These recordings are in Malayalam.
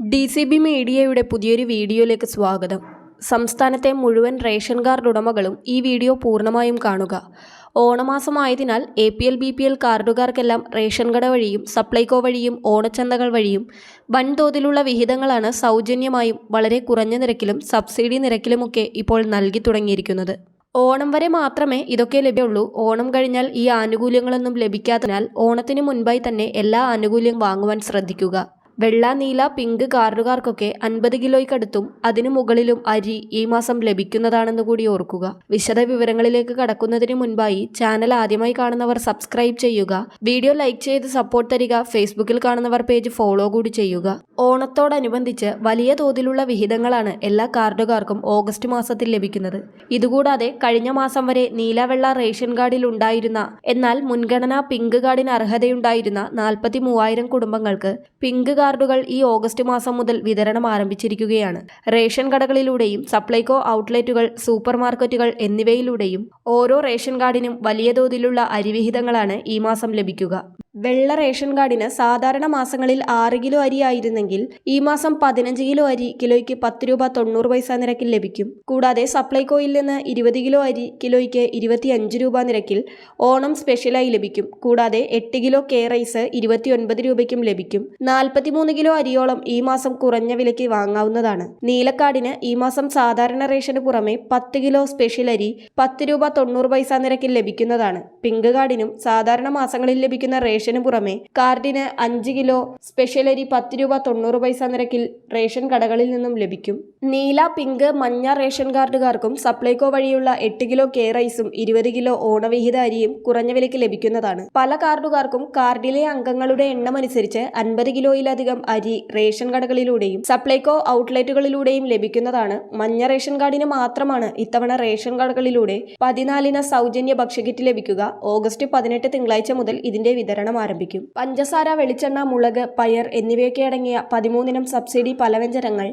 ഡി സി ബി മീഡിയയുടെ പുതിയൊരു വീഡിയോയിലേക്ക് സ്വാഗതം. സംസ്ഥാനത്തെ മുഴുവൻ റേഷൻ കാർഡ് ഉടമകളും ഈ വീഡിയോ പൂർണമായും കാണുക. ഓണമാസമായതിനാൽ A P L B P L കാർഡുകാർക്കെല്ലാം ration കട വഴിയും സപ്ലൈകോ വഴിയും ഓണച്ചന്തകൾ വഴിയും വൻതോതിലുള്ള വിഹിതങ്ങളാണ് സൗജന്യമായും വളരെ കുറഞ്ഞ നിരക്കിലും സബ്സിഡി നിരക്കിലുമൊക്കെ ഇപ്പോൾ നൽകി തുടങ്ങിയിരിക്കുന്നത്. ഓണം വരെ മാത്രമേ ഇതൊക്കെ ലഭ്യമുള്ളൂ. ഓണം കഴിഞ്ഞാൽ ഈ ആനുകൂല്യങ്ങളൊന്നും ലഭിക്കാത്തതിനാൽ ഓണത്തിന് മുൻപായി തന്നെ എല്ലാ ആനുകൂല്യം വാങ്ങുവാൻ ശ്രദ്ധിക്കുക. വെള്ള നീല പിങ്ക് കാർഡുകാർക്കൊക്കെ അൻപത് കിലോയ്ക്കടുത്തും അതിനു മുകളിലും അരി ഈ മാസം ലഭിക്കുന്നതാണെന്ന് കൂടി ഓർക്കുക. വിശദ വിവരങ്ങളിലേക്ക് കടക്കുന്നതിന് മുൻപായി ചാനൽ ആദ്യമായി കാണുന്നവർ സബ്സ്ക്രൈബ് ചെയ്യുക. വീഡിയോ ലൈക്ക് ചെയ്ത് സപ്പോർട്ട് തരിക. ഫേസ്ബുക്കിൽ കാണുന്നവർ പേജ് ഫോളോ കൂടി ചെയ്യുക. ഓണത്തോടനുബന്ധിച്ച് വലിയ തോതിലുള്ള വിഹിതങ്ങളാണ് എല്ലാ കാർഡുകാർക്കും ഓഗസ്റ്റ് മാസത്തിൽ ലഭിക്കുന്നത്. ഇതുകൂടാതെ കഴിഞ്ഞ മാസം വരെ നീലവെള്ള റേഷൻ കാർഡിൽ ഉണ്ടായിരുന്ന എന്നാൽ മുൻഗണനാ പിങ്ക് കാർഡിന് അർഹതയുണ്ടായിരുന്ന നാൽപ്പത്തി മൂവായിരം കുടുംബങ്ങൾക്ക് പിങ്ക് കാർഡുകൾ ഈ ഓഗസ്റ്റ് മാസം മുതൽ വിതരണം ആരംഭിച്ചിരിക്കുകയാണ്. റേഷൻ കടകളിലൂടെയും സപ്ലൈകോ ഔട്ട്ലെറ്റുകൾ സൂപ്പർ മാർക്കറ്റുകൾ എന്നിവയിലൂടെയും ഓരോ റേഷൻ കാർഡിനും വലിയ തോതിലുള്ള അരിവിഹിതങ്ങളാണ് ഈ മാസം ലഭിക്കുക. വെള്ള റേഷൻ കാർഡിന് സാധാരണ മാസങ്ങളിൽ ആറ് കിലോ അരി ആയിരുന്നെങ്കിൽ ഈ മാസം പതിനഞ്ച് കിലോ അരി കിലോയ്ക്ക് പത്ത് രൂപ തൊണ്ണൂറ് പൈസ നിരക്കിൽ ലഭിക്കും. കൂടാതെ സപ്ലൈകോയിൽ നിന്ന് ഇരുപത് കിലോ അരി കിലോയ്ക്ക് ഇരുപത്തിയഞ്ച് രൂപ നിരക്കിൽ ഓണം സ്പെഷ്യലായി ലഭിക്കും. കൂടാതെ എട്ട് കിലോ കെ റൈസ് ഇരുപത്തിയൊൻപത് രൂപയ്ക്കും ലഭിക്കും. നാൽപ്പത്തിമൂന്ന് കിലോ അരിയോളം ഈ മാസം കുറഞ്ഞ വിലയ്ക്ക് വാങ്ങാവുന്നതാണ്. നീലക്കാടിന് ഈ മാസം സാധാരണ റേഷന് പുറമെ പത്ത് കിലോ സ്പെഷ്യൽ അരി പത്ത് രൂപ തൊണ്ണൂറ് പൈസ നിരക്കിൽ ലഭിക്കുന്നതാണ്. പിങ്ക് കാർഡിനും സാധാരണ മാസങ്ങളിൽ ലഭിക്കുന്ന റേഷന് പുറമെ കാർഡിന് അഞ്ച് കിലോ സ്പെഷ്യൽ അരി പത്ത് രൂപ തൊണ്ണൂറ് പൈസ നിരക്കിൽ റേഷൻ കടകളിൽ നിന്നും ലഭിക്കും. നീല പിങ്ക് മഞ്ഞ റേഷൻ കാർഡുകാർക്കും സപ്ലൈകോ വഴിയുള്ള എട്ട് കിലോ കെ റൈസും ഇരുപത് കിലോ ഓണവിഹിത അരിയും കുറഞ്ഞ വിലയ്ക്ക് ലഭിക്കുന്നതാണ്. പല കാർഡുകാർക്കും കാർഡിലെ അംഗങ്ങളുടെ എണ്ണം അനുസരിച്ച് അൻപത് കിലോയിലധികം അരി റേഷൻ കടകളിലൂടെയും സപ്ലൈകോ ഔട്ട്ലെറ്റുകളിലൂടെയും ലഭിക്കുന്നതാണ്. മഞ്ഞ റേഷൻ കാർഡിന് മാത്രമാണ് ഇത്തവണ റേഷൻ കടകളിലൂടെ പതിനാലിന് സൗജന്യ ഭക്ഷ്യകിറ്റ് ലഭിക്കുക. ഓഗസ്റ്റ് പതിനെട്ട് തിങ്കളാഴ്ച മുതൽ ഇതിന്റെ വിതരണം ആരംഭിക്കും. പഞ്ചസാര വെളിച്ചെണ്ണ മുളക് പയർ എന്നിവയൊക്കെ അടങ്ങിയ പതിമൂന്നിനം സബ്സിഡി പലവ്യഞ്ജനങ്ങൾ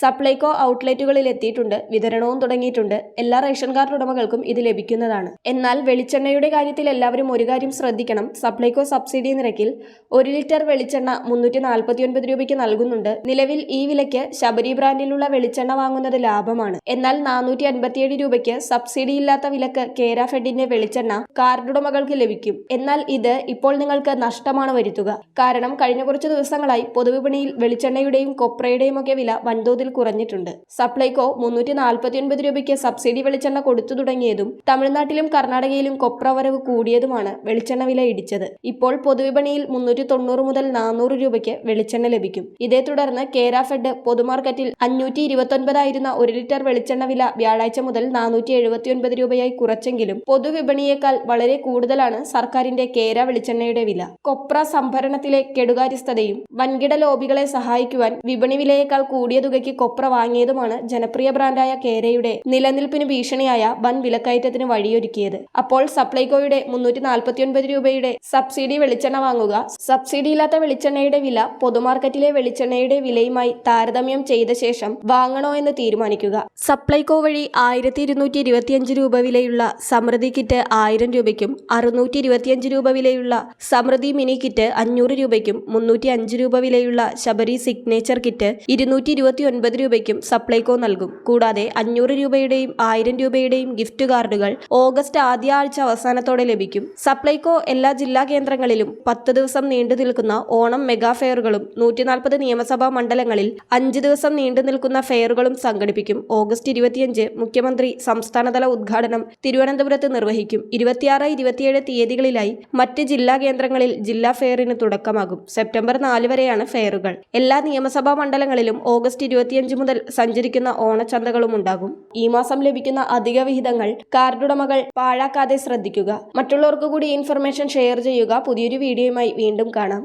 സപ്ലൈകോ ഔട്ട്ലെറ്റുകളിൽ എത്തിയിട്ടുണ്ട് വിതരണവും തുടങ്ങിയിട്ടുണ്ട്. എല്ലാ റേഷൻ കാർഡ് ഉടമകൾക്കും ഇത് ലഭിക്കുന്നതാണ്. എന്നാൽ വെളിച്ചെണ്ണയുടെ കാര്യത്തിൽ എല്ലാവരും ഒരു കാര്യം ശ്രദ്ധിക്കണം. സപ്ലൈകോ സബ്സിഡി നിരക്കിൽ ഒരു ലിറ്റർ വെളിച്ചെണ്ണ മുന്നൂറ്റി നാൽപ്പത്തിയൊൻപത് രൂപയ്ക്ക് നൽകുന്നുണ്ട്. നിലവിൽ ഈ വിലയ്ക്ക് ശബരി ബ്രാൻഡിലുള്ള വെളിച്ചെണ്ണ വാങ്ങുന്നത് ലാഭമാണ്. എന്നാൽ നാനൂറ്റി അൻപത്തിയേഴ് രൂപയ്ക്ക് സബ്സിഡി ഇല്ലാത്ത വിലക്ക് കേരഫെഡിന്റെ വെളിച്ചെണ്ണ കാർഡുടമകൾക്ക് ലഭിക്കും. എന്നാൽ ഇത് ഇപ്പോൾ നിങ്ങൾക്ക് നഷ്ടമാണ് വരുത്തുക. കാരണം കഴിഞ്ഞ കുറച്ച് ദിവസങ്ങളായി പൊതുവിപണിയിൽ വെളിച്ചെണ്ണയുടെയും കൊപ്രയുടെയും ഒക്കെ വില വൻതോതിൽ കുറഞ്ഞിട്ടുണ്ട്. സപ്ലൈകോ മുന്നൂറ്റി നാൽപ്പത്തിയൊൻപത് രൂപയ്ക്ക് സബ്സിഡി വെളിച്ചെണ്ണ കൊടുത്തു തുടങ്ങിയതും തമിഴ്നാട്ടിലും കർണാടകയിലും കൊപ്ര വരവ് കൂടിയതുമാണ് വെളിച്ചെണ്ണ വില ഇടിച്ചത്. ഇപ്പോൾ പൊതുവിപണിയിൽ മുന്നൂറ്റി തൊണ്ണൂറ് മുതൽ നാനൂറ് രൂപയ്ക്ക് വെളിച്ചെണ്ണ ലഭിക്കും. ഇതേ തുടർന്ന് കേര ഫെഡ് പൊതുമാർക്കറ്റിൽ അഞ്ഞൂറ്റി ഇരുപത്തൊൻപതായിരുന്ന ഒരു ലിറ്റർ വെളിച്ചെണ്ണ വില വ്യാഴാഴ്ച മുതൽ നാനൂറ്റി എഴുപത്തിയൊൻപത് രൂപയായി കുറച്ചെങ്കിലും പൊതുവിപണിയേക്കാൾ വളരെ കൂടുതലാണ് സർക്കാരിന്റെ കേര വെളിച്ചെണ്ണയുടെ വില കൊപ്ര സംഭരണത്തിലെ കെടുകാര്യസ്ഥതയും വൻകിട ലോബികളെ സഹായിക്കുവാൻ വിപണി വിലയേക്കാൾ കൂടിയ തുകയ്ക്ക് കൊപ്ര വാങ്ങിയതുമാണ് ജനപ്രിയ ബ്രാൻഡായ കേരയുടെ നിലനിൽപ്പിന് ഭീഷണിയായ വൻ വിലക്കയറ്റത്തിന് വഴിയൊരുക്കിയത്. അപ്പോൾ സപ്ലൈകോയുടെ മുന്നൂറ്റി നാൽപ്പത്തിയൊൻപത് രൂപയുടെ സബ്സിഡി വെളിച്ചെണ്ണ വാങ്ങുക സബ്സിഡി ഇല്ലാത്ത വെളിച്ചെണ്ണയുടെ വില പൊതുമാർക്കറ്റിലെ വെളിച്ചെണ്ണയുടെ വിലയുമായി താരതമ്യം ചെയ്ത ശേഷം വാങ്ങണോ എന്ന് തീരുമാനിക്കുക. സപ്ലൈകോ വഴി ആയിരത്തി ഇരുന്നൂറ്റി ഇരുപത്തിയഞ്ച് രൂപ വിലയുള്ള സമൃദ്ധി കിറ്റ് ആയിരം രൂപയ്ക്കും അറുന്നൂറ്റി ഇരുപത്തിയഞ്ച് രൂപ വിലയുള്ള സമൃദ്ധി മിനി കിറ്റ് അഞ്ഞൂറ് രൂപയ്ക്കും മുന്നൂറ്റി അഞ്ച് രൂപ വിലയുള്ള ശബരി സിഗ്നേച്ചർ കിറ്റ് ഇരുന്നൂറ്റി ഇരുപത്തി ഒൻപത് രൂപയ്ക്കും സപ്ലൈകോ നൽകും. കൂടാതെ അഞ്ഞൂറ് രൂപയുടെയും ആയിരം രൂപയുടെയും ഗിഫ്റ്റ് കാർഡുകൾ ഓഗസ്റ്റ് ആദ്യ ആഴ്ച അവസാനത്തോടെ ലഭിക്കും. സപ്ലൈകോ എല്ലാ ജില്ലാ കേന്ദ്രങ്ങളിലും പത്ത് ദിവസം നീണ്ടു നിൽക്കുന്ന ഓണം മെഗാ ഫെയറുകളും നൂറ്റി നാൽപ്പത് നിയമസഭാ മണ്ഡലങ്ങളിൽ അഞ്ച് ദിവസം നീണ്ടു നിൽക്കുന്ന ഫെയറുകളും സംഘടിപ്പിക്കും. ഓഗസ്റ്റ് ഇരുപത്തിയഞ്ച് മുഖ്യമന്ത്രി സംസ്ഥാനതല ഉദ്ഘാടനം തിരുവനന്തപുരത്ത് നിർവഹിക്കും. ഇരുപത്തിയാറ് ഇരുപത്തിയേഴ് തീയതികളിലായി മറ്റ് ജില്ലാ കേന്ദ്രങ്ങളിൽ ജില്ലാ ഫെയറിന് തുടക്കമാകും. സെപ്റ്റംബർ നാല് വരെയാണ് ഫെയറുകൾ. എല്ലാ നിയമസഭാ മണ്ഡലങ്ങളിലും ഓഗസ്റ്റ് ഇരുപത്തിയഞ്ച് മുതൽ സഞ്ചരിക്കുന്ന ഓണച്ചന്തകളും ഉണ്ടാകും. ഈ മാസം ലഭിക്കുന്ന അധിക വിഹിതങ്ങൾ കാർഡുടമകൾ പാഴാക്കാതെ ശ്രദ്ധിക്കുക. മറ്റുള്ളവർക്ക് കൂടി ഇൻഫർമേഷൻ ഷെയർ ചെയ്യുക. പുതിയൊരു വീഡിയോയുമായി വീണ്ടും കാണാം.